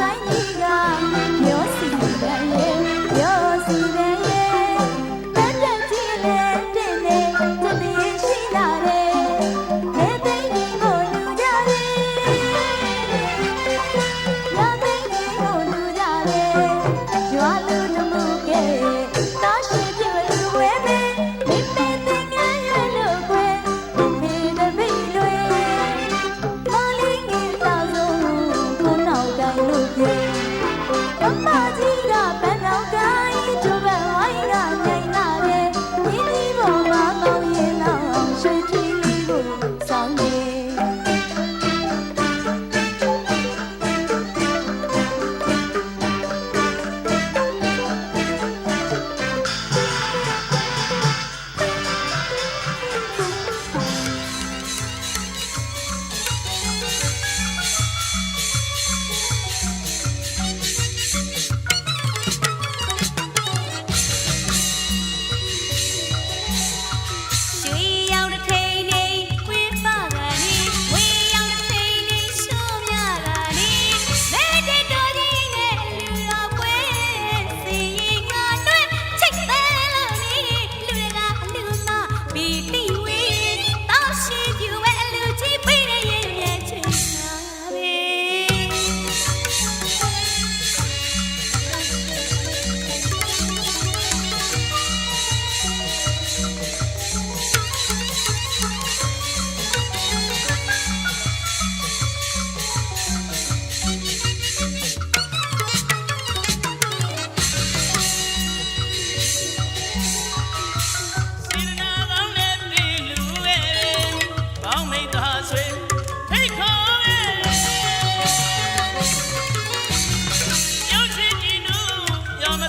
ဆိုင်ကြီးကပြောစီတယ်လေပြောစီတယ်လေလက်လက်ကြည့်လေတင်းနေတမင်းရှိလာတယ်နေသိမ့်ကြီးကိုလူကြတယ်ရသိမ့်ကြီးကိုလူကြတယ်ကြွားလူ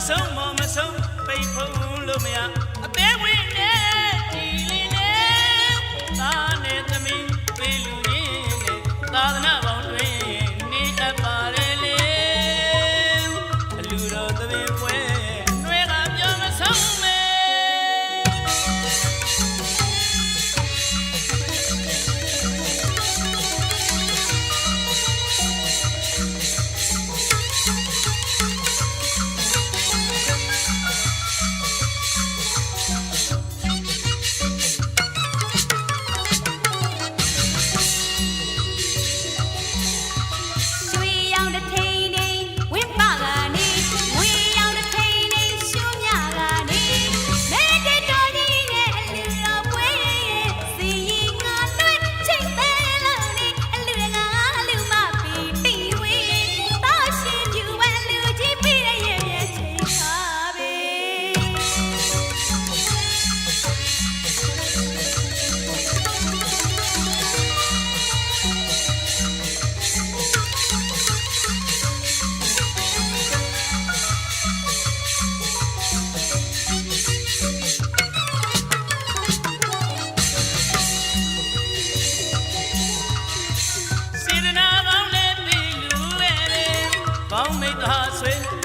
ဆုံးမမဆုံးပိတ်ဖုံးလို့မရ ကောင်းမိတ်သားဆွေ